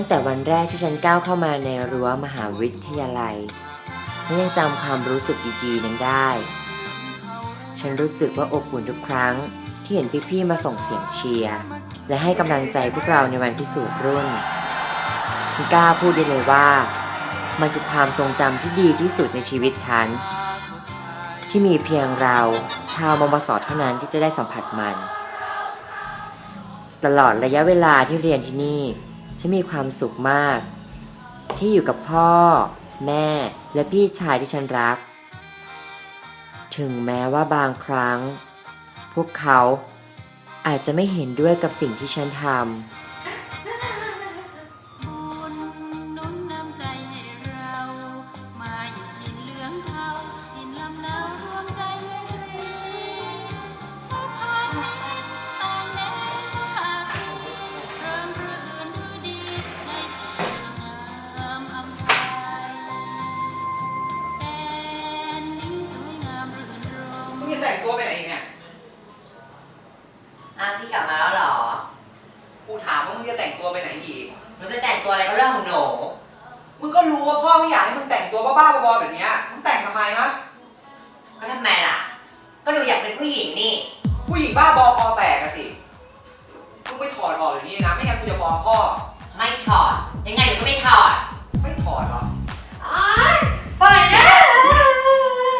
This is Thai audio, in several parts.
ตั้งแต่วันแรกที่ฉันก้าวเข้ามาในรั้วมหาวิทยาลัย ฉันยังจำความรู้สึกดีๆนั้นได้ ฉันรู้สึกว่าอบอุ่นทุกครั้งที่เห็นพี่ๆมาส่งเสียงเชียร์และให้กำลังใจพวกเราในวันพิสูจน์รุ่น ฉันกล้าพูดได้เลยว่า มันคือความทรงจำที่ดีที่สุดในชีวิตฉัน ที่มีเพียงเราชาวมมสเท่านั้นที่จะได้สัมผัสมัน ตลอดระยะเวลาที่เรียนที่นี่ ฉันมีความสุขมาก ที่อยู่กับพ่อ แม่และพี่ชายที่ฉันรัก ถึงแม้ว่าบางครั้ง พวกเขาอาจจะไม่เห็นด้วยกับสิ่งที่ฉันทำ อ้าวพี่กลับมาแล้วเหรอ กูถามว่ามึงจะแต่งตัวไปไหนอีกหนูจะแต่งตัวอะไรก็เรื่องของหนู มึงก็รู้ว่าพ่อไม่อยากให้มึงแต่งตัวบ้าๆบอๆแบบเนี้ยมึงแต่งทำไมฮะก็ทำไมล่ะ ก็หนูอยากเป็นผู้หญิงนี่ ผู้หญิงบ้าบอคอแตกอะสิ มึงไปถอดออกเดี๋ยวนี้นะ ไม่งั้นกูจะฟ้องพ่อ ไม่ถอด ยังไงหนูก็ไม่ถอดไม่ถอดหรอปล่อยนะ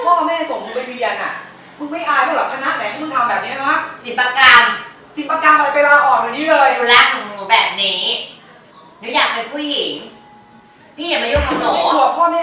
พ่อแม่ส่งมึงไปเรียนอะมึงไม่อายบ้างเหรอคณะไหนให้มึงทำแบบนี้ฮะ สิบประกรรม ศิลปกรรมอะไรไปลาออกเดี๋ยวนี้เลย หนูรักของหนูแบบนี้ หนูอยากเป็นผู้หญิง พี่อย่ามายุ่งกับหมึนูงไม่กลัวพ่อแม่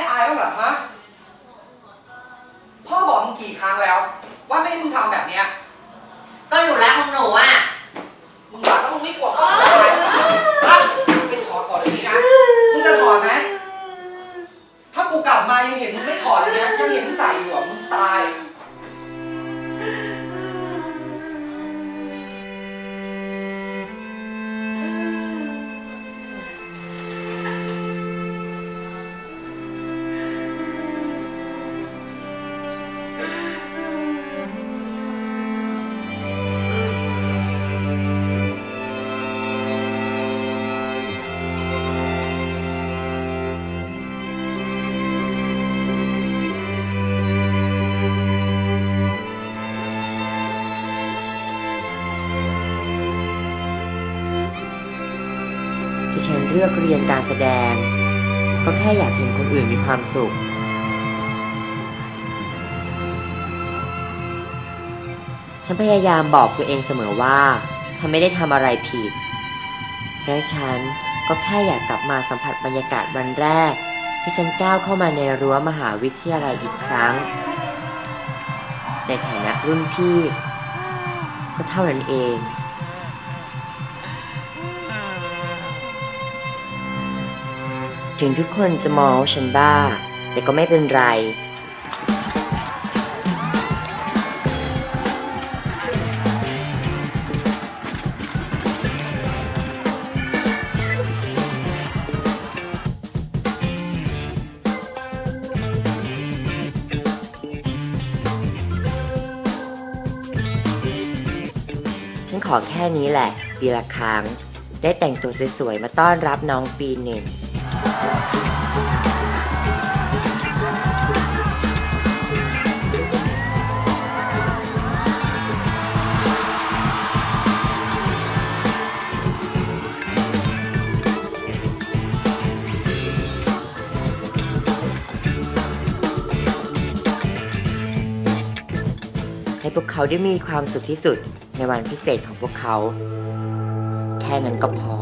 ฉันเลือกเรียนการแสดงก็แค่อยากเห็นคนอื่นมีความสุข ฉันพยายามบอกตัวเองเสมอว่า ฉันไม่ได้ทำอะไรผิด และฉันก็แค่อยากกลับมาสัมผัสบรรยากาศวันแรก ที่ฉันก้าวเข้ามาในรั้วมหาวิทยาลัยอีกครั้ง ในฐานะรุ่นพี่ ก็เท่านั้นเอง ถึงทุกคนจะมองว่าฉันบ้า แต่ก็ไม่เป็นไร ฉันขอแค่นี้แหละ ปีละครั้ง ได้แต่งตัวสวยๆ มาต้อนรับน้องปีหนึ่ง ให้พวกเขาได้มีความสุขที่สุดในวันพิเศษของพวกเขา แค่นั้นก็พอ